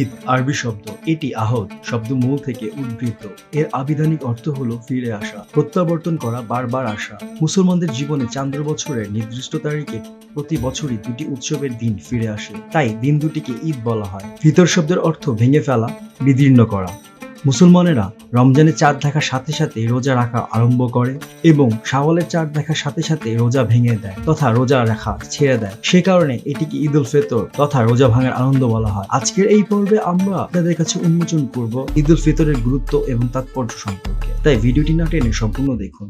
ঈদ, আরবি শব্দ, এটি আহত শব্দ মূল থেকে উদ্বৃত্ত এর আবিধানিক অর্থ হল ফিরে আসা, প্রত্যাবর্তন করা, বারবার আসা। মুসলমানদের জীবনে চান্দ্র বছরের নির্দিষ্ট তারিখে প্রতি বছরই দুটি উৎসবের দিন ফিরে আসে। তাই দিন দুটিকে ঈদ বলা হয়। ভিতর শব্দের অর্থ ভেঙে ফেলা, বিদীর্ণ করা। মুসলমানেরা রমজানের চাঁদ দেখার সাথে সাথে রোজা রাখা আরম্ভ করে এবং শাওয়ালের চাঁদ দেখার সাথে সাথে রোজা ভেঙে দেয় তথা রোজা রাখা ছেড়ে দেয়। সে কারণে এটিকে ঈদ উল ফিতর তথা রোজা ভাঙার আনন্দ বলা হয়। আজকের এই পর্বে আমরা আপনাদের কাছে উন্মোচন করব ঈদ উল ফিতরের গুরুত্ব এবং তাৎপর্য সম্পর্কে। তাই ভিডিওটি না টেনে সম্পূর্ণ দেখুন।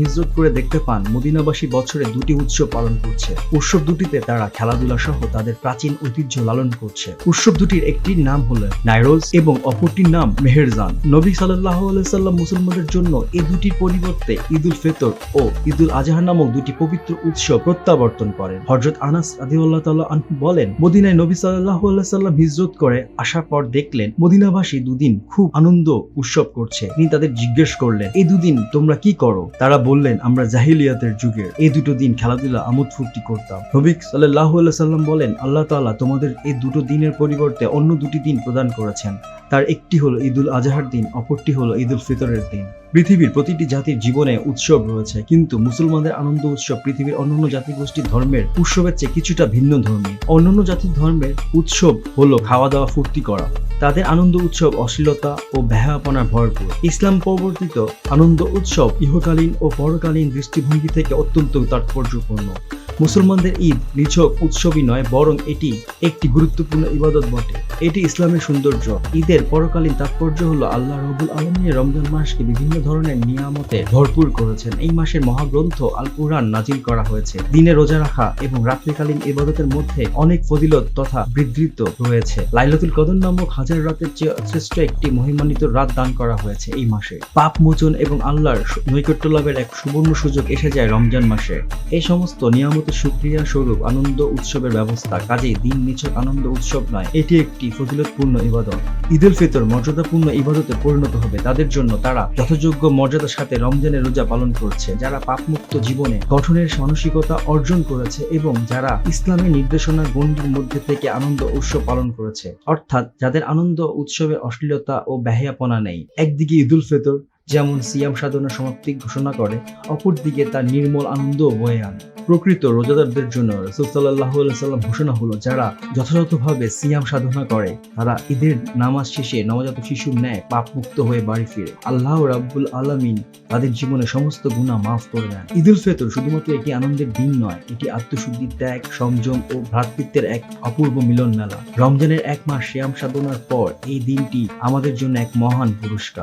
হিজরত করে দেখতে পান, মদিনাবাসী বছরে দুটি উৎসব পালন করছে। উৎসব দুটিতে তারা খেলাধুলা সহ তাদের প্রাচীন ঐতিহ্য লালন করছে। উৎসব দুটির একটির নাম হলো নাইরোজ এবং অপরটির নাম মেহেরজান। নবী সাল্লাহ সাল্লাম মুসলমানদের জন্য এই দুটির পরিবর্তে ঈদুল ফিতর ও ঈদুল আজহা নামক দুটি পবিত্র উৎসব প্রত্যাবর্তন করেন। হজরত আনাস আদিউল্লাহ আনহু বলেন, মদিনায় নবী সাল্লাহ সাল্লাম হিজরত করে আসার পর দেখলেন, মদিনাবাসী দুদিন খুব আনন্দ উৎসব করছে। তিনি তাদের জিজ্ঞেস করলেন এই দুদিন তোমরা কি করো? তারা বললেন, আমরা জাহিলিয়াতের যুগের। এই দুটো দিন খেলাধুলা, আমোদ ফুর্তি করতাম। নবী সাল্লাহ সাল্লাম বলেন, আল্লাহ তাআলা তোমাদের এই দুটো দিনের পরিবর্তে অন্য দুটি দিন প্রদান করেছেন। তার একটি হলো ঈদুল আজহার দিন, অপরটি হলো ঈদুল ফিতরের দিন। পৃথিবীর প্রতিটি জাতির জীবনে উৎসব রয়েছে, কিন্তু মুসলমানদের আনন্দ উৎসব পৃথিবীর অন্যান্য জাতিগোষ্ঠীর ধর্মের উৎসবের চেয়ে কিছুটা ভিন্ন ধর্মী। অন্যান্য জাতির ধর্মের উৎসব হলো খাওয়া দাওয়া ফুর্তি করা। তাদের আনন্দ উৎসব, অশ্লীলতা ও ব্যাহাপনার ভরপুর। ইসলাম প্রবর্তিত আনন্দ উৎসব ইহকালীন ও পরকালীন দৃষ্টিভঙ্গি থেকে অত্যন্ত তাৎপর্যপূর্ণ। মুসলমানদের ঈদ, নিছক উৎসবই নয়, বরং এটি একটি গুরুত্বপূর্ণ ইবাদত বটে। এটি ইসলামের সৌন্দর্য। ঈদের পরকালীন তাৎপর্য হলো আল্লাহ রবুল আলমিনের রমজান মাসকে বিভিন্ন ধরনের নিয়ামতে ভরপুর করেছেন। এই মাসের মহাগ্রন্থ আল কুরআন নাজিল করা হয়েছে। দিনে রোজা রাখা এবং রাত্রিকালীন ইবাদতের মধ্যে অনেক ফজিলত তথা বৃদ্ধৃত রয়েছে। লাইলাতুল কদর নামক হাজার রাতের চেয়ে শ্রেষ্ঠ একটি মহিমান্বিত রাত দান করা হয়েছে এই মাসে। পাপ মোচন এবং আল্লাহর নৈকট্য লাভের এক সুবর্ণ সুযোগ এসে যায় রমজান মাসে। এই সমস্ত নিয়ামতের সুক্রিয়া স্বরূপ, আনন্দ উৎসবের ব্যবস্থা, কাজেই দিন নিছক আনন্দ উৎসব নয়, এটি একটি ফজিলতপূর্ণ ইবাদত। ঈদ উল ফিতর মর্যাদাপূর্ণ ইবাদতে পরিণত হবে, তাদের জন্য তারা যথাযোগ্য মর্যাদার সাথে রমজানের রোজা পালন করছে, যারা পাপমুক্ত জীবনে গঠনের মানসিকতা অর্জন করেছে এবং যারা ইসলামের নির্দেশনার গণ্ডির মধ্যে থেকে আনন্দ উৎসব পালন করেছে। অর্থাৎ, যাদের আনন্দ উৎসবে অশ্লীলতা ও ব্যাহিয়াপনা নেই। একদিকে ঈদুল ফিতর যেমন সিয়াম সাধনার সমাপ্তি ঘোষণা করে, অপরদিকে তার নির্মল আনন্দ বয়ে আনে। প্রকৃত রোজাদারদের জন্য রসুল সাল্লাহ সাল্লাম ঘোষণা হলো, যারা যথাযথভাবে সিয়াম সাধনা করে, তারা ঈদের নামাজ শেষে নবজাত শিশুর ন্যায় পাপ মুক্ত হয়ে বাড়ি ফিরে। আল্লাহ রাব্বুল আলামিন তাদের জীবনে সমস্ত গুণা মাফ করে দেন। ঈদুল ফিতর শুধুমাত্র একটি আনন্দের দিন নয়, এটি আত্মশুদ্ধি, ত্যাগ, সংযম ও ভ্রাতৃত্বের এক অপূর্ব মিলন মেলা রমজানের এক মাস শ্যাম সাধনার পর এই দিনটি আমাদের জন্য এক মহান পুরস্কার।